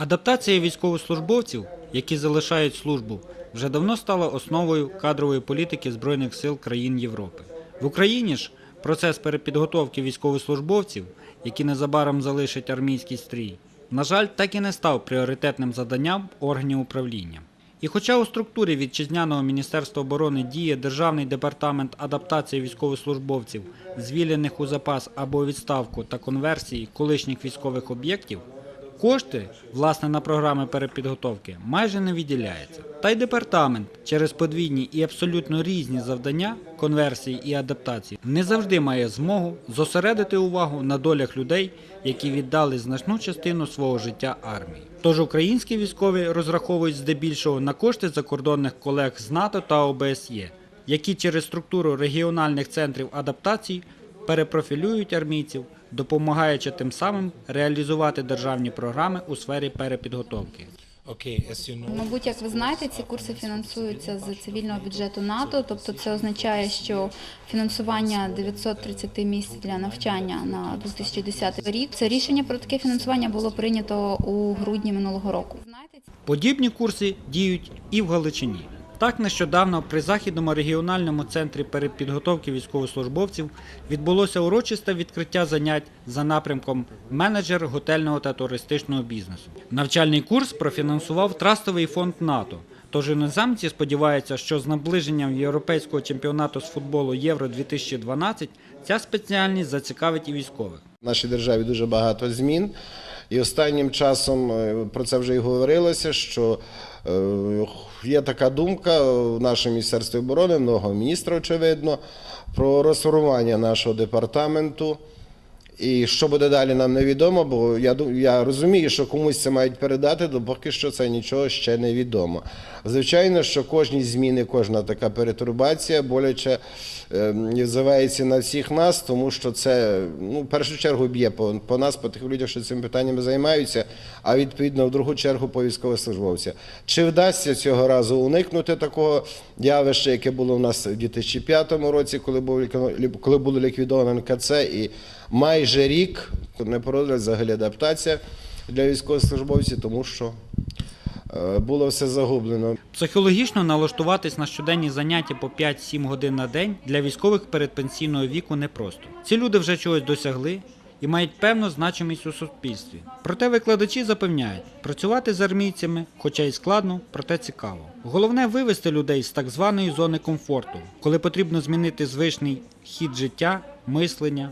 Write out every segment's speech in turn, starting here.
Адаптація військовослужбовців, які залишають службу, вже давно стала основою кадрової політики Збройних сил країн Європи. В Україні ж процес перепідготовки військовослужбовців, які незабаром залишать армійський стрій, на жаль, так і не став пріоритетним заданням органів управління. І хоча у структурі вітчизняного Міністерства оборони діє Державний департамент адаптації військовослужбовців, звільнених у запас або відставку та конверсії колишніх військових об'єктів, Кошти, власне, на програми перепідготовки майже не виділяється. Та й департамент через подвійні і абсолютно різні завдання конверсії і адаптації не завжди має змогу зосередити увагу на долях людей, які віддали значну частину свого життя армії. Тож українські військові розраховують здебільшого на кошти закордонних колег з НАТО та ОБСЄ, які через структуру регіональних центрів адаптації перепрофілюють армійців, допомагаючи тим самим реалізувати державні програми у сфері перепідготовки. Мабуть, як ви знаєте, ці курси фінансуються з цивільного бюджету НАТО. Тобто, це означає, що фінансування 930 місць для навчання на 2010 рік. Це рішення про таке фінансування було прийнято у грудні минулого року. Подібні курси діють і в Галичині. Так, нещодавно при Західному регіональному центрі перепідготовки військовослужбовців відбулося урочисте відкриття занять за напрямком менеджер готельного та туристичного бізнесу. Навчальний курс профінансував Трастовий фонд НАТО. Тож іноземці сподіваються, що з наближенням європейського чемпіонату з футболу Євро 2012 ця спеціальність зацікавить і військових. В нашій державі дуже багато змін. І останнім часом е, про це вже і говорилося, що е, є така думка в нашому Міністерстві оборони, нового міністра, очевидно, про розформування нашого департаменту. І що буде далі, нам невідомо, бо я, я розумію, що комусь це мають передати, то поки що це нічого ще не відомо. Звичайно, що кожні зміни, кожна така перетурбація боляче е, відзивається на всіх нас, тому що це ну, в першу чергу б'є по, по нас, по тих людях, що цими питаннями займаються, а відповідно в другу чергу по військовослужбовцях. Чи вдасться цього разу уникнути такого явища, яке було в нас у 2005 році, коли був коли було ліквідовано НКЦ, і майже рік не породилась взагалі адаптація для військовослужбовців, тому що е, було все загублено. Психологічно налаштуватись на щоденні заняття по 5-7 годин на день для військових передпенсійного віку непросто. Ці люди вже чогось досягли і мають певну значимість у суспільстві. Проте викладачі запевняють, працювати з армійцями, хоча й складно, проте цікаво. Головне вивести людей з так званої зони комфорту, коли потрібно змінити звичний хід життя, мислення,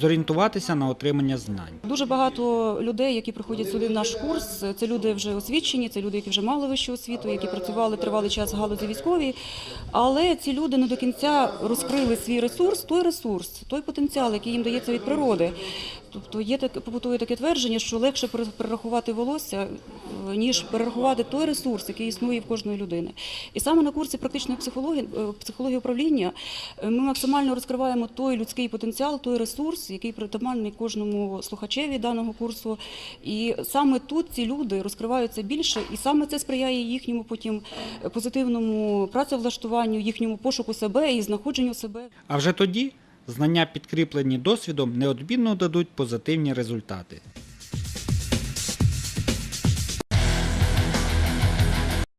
зорієнтуватися на отримання знань. Дуже багато людей, які приходять сюди в наш курс, це люди вже освічені, це люди, які вже мали вищу освіту, які працювали тривалий час в галузі військовій. Але ці люди не до кінця розкрили свій ресурс, той ресурс, той потенціал, який їм дається від природи. Тобто є таке побутує таке твердження, що легше перерахувати волосся, е, ніж перерахувати той ресурс, який існує в кожної людини. І саме на курсі практичної психології, е, психології управління е, ми максимально розкриваємо той людський потенціал, той ресурс, який притаманний кожному слухачеві даного курсу. І саме тут ці люди розкриваються більше, і саме це сприяє їхньому потім позитивному працевлаштуванню, їхньому пошуку себе і знаходженню себе. А вже тоді знання, підкріплені досвідом, неодмінно дадуть позитивні результати.